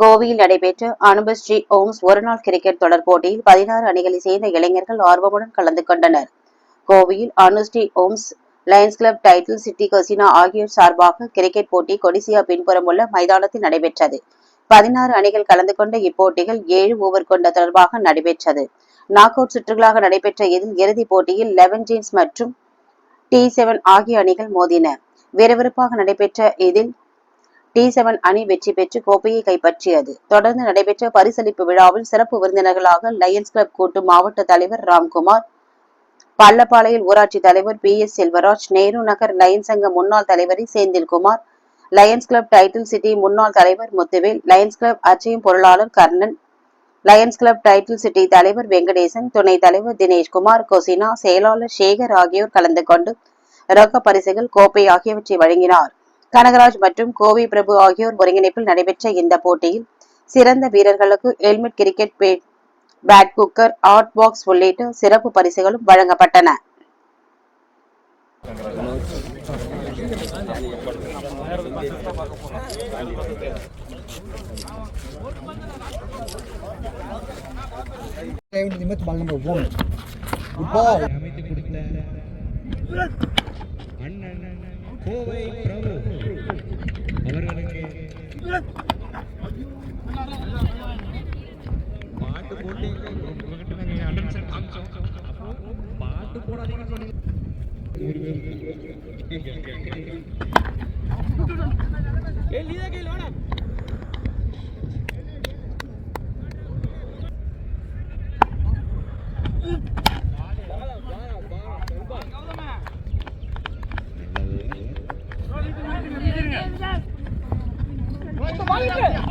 கோவையில் நடைபெற்ற அனுபஸ்ரீ ஓம்ஸ் ஒருநாள் கிரிக்கெட் தொடர் போட்டியில் பதினாறு அணிகளை சேர்ந்த இளைஞர்கள் ஆர்வமுடன் கலந்து கொண்டனர். கோவையில் Anushree homes lions club title city கசினா ஆகியோர் சார்பாக கிரிக்கெட் போட்டி கொடிசியா பின்புறம் உள்ள மைதானத்தில் நடைபெற்றது. பதினாறு அணிகள் கலந்து கொண்ட இப்போட்டிகள் ஏழு ஓவர் கொண்ட தொடர்பாக நடைபெற்றது. நாக் அவுட் சுற்றுகளாக நடைபெற்ற இதில் இறுதிப் போட்டியில் லெவன் ஜீன்ஸ் மற்றும் டி செவன் ஆகிய அணிகள் மோதின. விறுவிறுப்பாக நடைபெற்ற இதில் டி செவன் அணி வெற்றி பெற்று கோப்பையை கைப்பற்றியது. தொடர்ந்து நடைபெற்ற பரிசளிப்பு விழாவில் சிறப்பு விருந்தினர்களாக லயன்ஸ் கிளப் கூட்டு மாவட்ட தலைவர் ராம்குமார் பள்ளப்பாளையில் ஊராட்சி தலைவர் P S Selvaraj Nehru Nagar lions சங்க முன்னாள் தலைவர் Senthilkumar lions club title city முன்னாள் தலைவர் முத்துவேல் லயன்ஸ் கிளப் அச்சயம் பொருளாளர் Karnan lions club title city தலைவர் வெங்கடேசன் துணைத் தலைவர் தினேஷ்குமார் கொசினா செயலாளர் சேகர் ஆகியோர் கலந்து கொண்டு ரொக்க பரிசுகள் கோப்பை ஆகியவற்றை வழங்கினார். கனகராஜ் மற்றும் கோவி பிரபு ஆகியோர் ஒருங்கிணைப்பில் நடைபெற்ற இந்த போட்டியில் சிறந்த வீரர்களுக்கு helmet cricket bat cooker art box உள்ளிட்ட சிறப்பு பரிசுகளும் வழங்கப்பட்டன. அமைத்து கொடுத்த அண்ணன். கோவை பிரபு. அவர்களுக்கு பாட்டு போட்டு பாட்டு போடாதீங்க சொன்னீங்க. ஒரு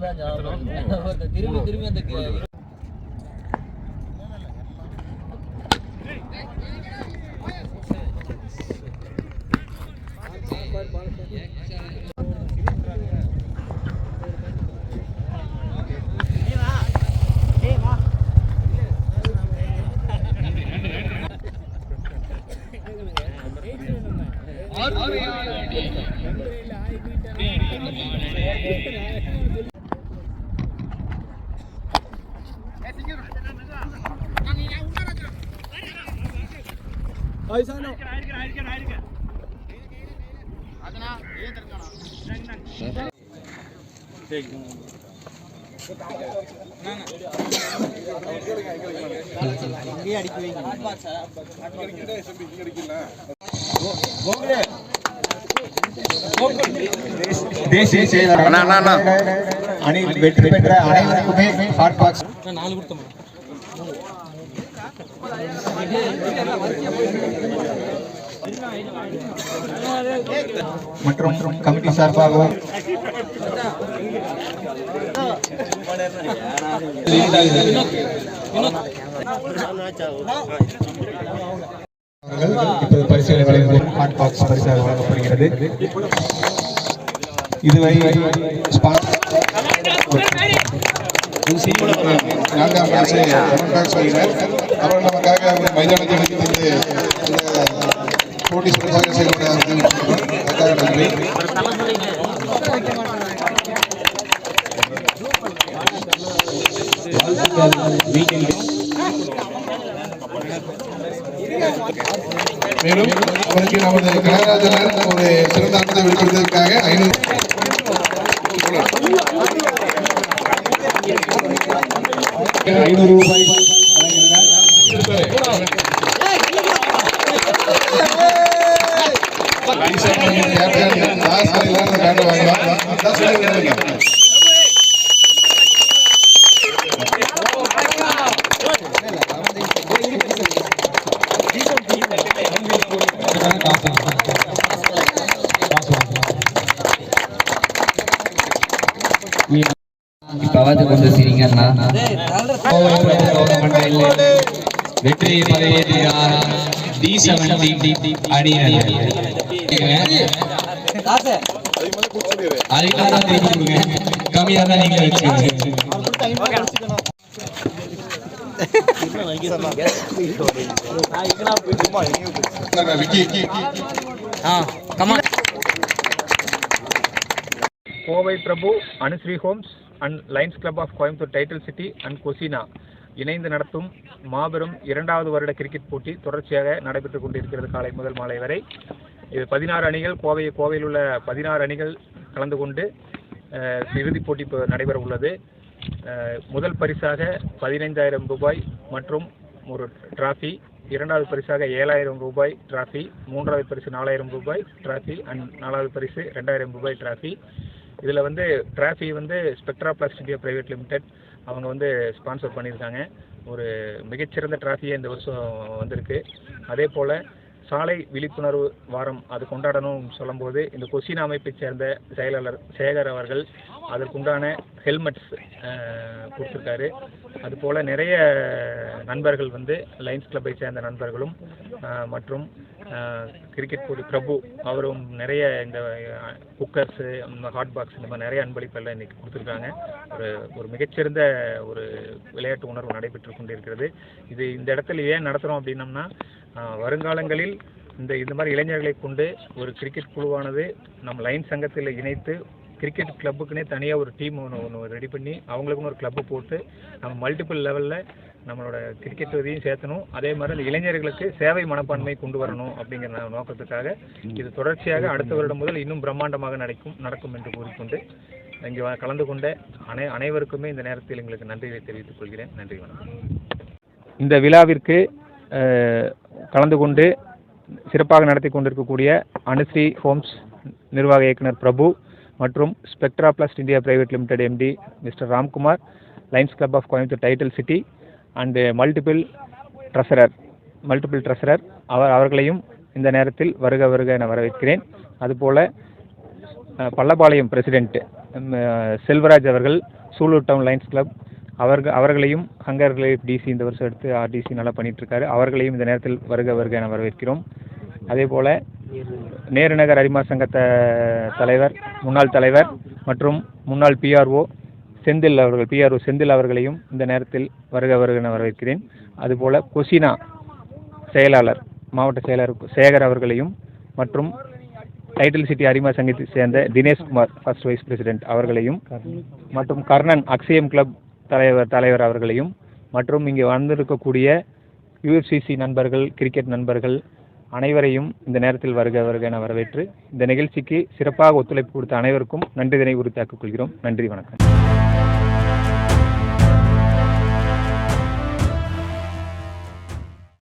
சொன்னா ஸ்கூல் தான் ஞாபகம் திரும்பி திரும்பி அந்த தேசிய செயலாளர் அணியில் வெற்றி பெற்ற அனைவருக்குமே ஹாட் பாக்ஸ் நாலு கொடுத்தோம் மற்றும் கமிட்டி சார்பாகவும் இப்போது பரிசுகளை வழங்குவோம். ஹாட் பாக்ஸ் பரிசாக வழங்கப்படுகிறது. இதுவரை நான்காம் சொல்கிறார் அவர் நமக்காக ஒரு மைதானத்தை வைத்து தந்து இந்த போட்டி சிறப்பாக செயல்பட அதற்காக நன்றி. மேலும் அவருக்கு நமது கனகராஜனர் ஒரு சிறந்த ஆட்டத்தை வெளிப்படுத்துவதற்காக ஐநூறு ஐநூறு ரூபாய் இப்பவாது கொண்டு சிரிங்கண்ணா கோவை பிரபு கவர்மெண்ட் வெற்றி பதவியேற்றார் டி செவன்டி அணியினர் அதுக்கு தான் திருப்பி கொடுங்க கம்மியா தான் நீங்க வச்சுக்கோங்க Kovai Prabhu Anushree homes and lions club of Coimbatore title city and கொசினா இணைந்து நடத்தும் மாபெரும் இரண்டாவது வருட கிரிக்கெட் போட்டி தொடர்ச்சியாக நடைபெற்றுக் கொண்டிருக்கிறது காலை முதல் மாலை வரை. இது பதினாறு அணிகள் கோவை கோவையில் உள்ள பதினாறு அணிகள் கலந்து கொண்டு இறுதிப் போட்டி நடைபெற உள்ளது. முதல் பரிசாக பதினைந்தாயிரம் ரூபாய் மற்றும் ஒரு டிராஃபி இரண்டாவது பரிசாக ஏழாயிரம் ரூபாய் டிராஃபி மூன்றாவது பரிசு நாலாயிரம் ரூபாய் டிராஃபி அண்ட் நாலாவது பரிசு ரெண்டாயிரம் ரூபாய் டிராஃபி இதில் வந்து டிராஃபி வந்து Spectra blast India private limited அவங்க வந்து ஸ்பான்சர் பண்ணியிருக்காங்க. ஒரு மிகச்சிறந்த டிராஃபியே இந்த வருஷம் வந்திருக்கு. அதே போல் சாலை விழிப்புணர்வு வாரம் அது கொண்டாடணும் சொல்லும்போது இந்த கொசின் அமைப்பைச் சேர்ந்த செயலாளர் சேகர் அவர்கள் அதற்குண்டான ஹெல்மெட்ஸ் கொடுத்துருக்காரு அதுபோல் நிறைய நண்பர்கள் வந்து லைன்ஸ் கிளப்பை சேர்ந்த நண்பர்களும் மற்றும் கிரிக்கெட் போட்டி பிரபு அவரும் நிறைய இந்த குக்கர்ஸு ஹாட் பாக்ஸ் இந்த மாதிரி நிறைய அன்பளிப்பெல்லாம் இன்றைக்கி கொடுத்துருக்காங்க. ஒரு ஒரு மிகச்சிறந்த ஒரு விளையாட்டு உணர்வு நடைபெற்று கொண்டிருக்கிறது. இது இந்த இடத்துல ஏன் நடத்துகிறோம் அப்படின்னம்னா வருங்காலங்களில் இந்த இந்த மாதிரி இளைஞர்களை கொண்டு ஒரு கிரிக்கெட் குழுவானது நம் லைன் சங்கத்தில் இணைத்து கிரிக்கெட் கிளப்புக்குனே தனியாக ஒரு டீம் ஒன்று ஒன்று ரெடி பண்ணி அவங்களுக்குன்னு ஒரு கிளப்பு போட்டு நம்ம மல்டிபிள் லெவலில் நம்மளோட கிரிக்கெட் இதையும் சேர்த்தணும். அதே மாதிரி அந்த இளைஞர்களுக்கு சேவை மனப்பான்மை கொண்டு வரணும் அப்படிங்கிற நோக்கத்துக்காக இது தொடர்ச்சியாக அடுத்த வருடம் முதல் இன்னும் பிரம்மாண்டமாக நடக்கும் நடக்கும் என்று கூறிக்கொண்டு இங்கே கலந்து கொண்ட அனை அனைவருக்குமே இந்த நேரத்தில் எங்களுக்கு நன்றியை தெரிவித்துக் கொள்கிறேன். நன்றி வணக்கம். இந்த விழாவிற்கு கலந்து கொண்டு சிறப்பாக நடத்தி கொண்டிருக்கக்கூடிய அனுஸ்ரீ ஹோம்ஸ் நிர்வாக இயக்குனர் பிரபு மற்றும் Spectra blast India private limited MD mister Ramkumar lions club of Coimbatore title city and multiple treasurer multiple treasurer அவர் அவர்களையும் இந்த நேரத்தில் வருக வருக என வரவேற்கிறேன். அதுபோல் பள்ளபாளையம் பள்ளப்பாளையம் பிரசிடென்ட் செல்வராஜ் அவர்கள் சூலூர் டவுன் லைன்ஸ் கிளப் அவர்கள் அவர்களையும் ஹங்கர் லைஃப் டிசி இந்த வருஷம் எடுத்து ஆர்டிசி நல்லா பண்ணிட்டு இருக்காரு. அவர்களையும் இந்த நேரத்தில் வருக வருக என வரவேற்கிறோம். அதே போல் நேருநகர் அரிமா சங்க த தலைவர் முன்னாள் தலைவர் மற்றும் முன்னாள் பிஆர்ஓ செந்தில் அவர்கள் பிஆர்ஓ செந்தில் அவர்களையும் இந்த நேரத்தில் வருக வருக வரவேற்கிறேன். அதுபோல் கொசினா செயலாளர் மாவட்ட செயலர் சேகர் அவர்களையும் மற்றும் டைட்டில் சிட்டி அரிமா சங்கத்தை சேர்ந்த தினேஷ்குமார் ஃபர்ஸ்ட் வைஸ் பிரசிடென்ட் அவர்களையும் மற்றும் கர்ணன் அக்ஷயம் கிளப் தலைவர் தலைவர் அவர்களையும் மற்றும் இங்கே வந்திருக்கக்கூடிய யூஎஃப்சிசி நண்பர்கள் கிரிக்கெட் நண்பர்கள் அனைவரையும் இந்த நேரத்தில் வருக வருக என வரவேற்று இந்த நிகழ்ச்சிக்கு சிறப்பாக ஒத்துழைப்பு கொடுத்த அனைவருக்கும் நன்றிதனை உறுதியாக்கிக் கொள்கிறோம். நன்றி வணக்கம்.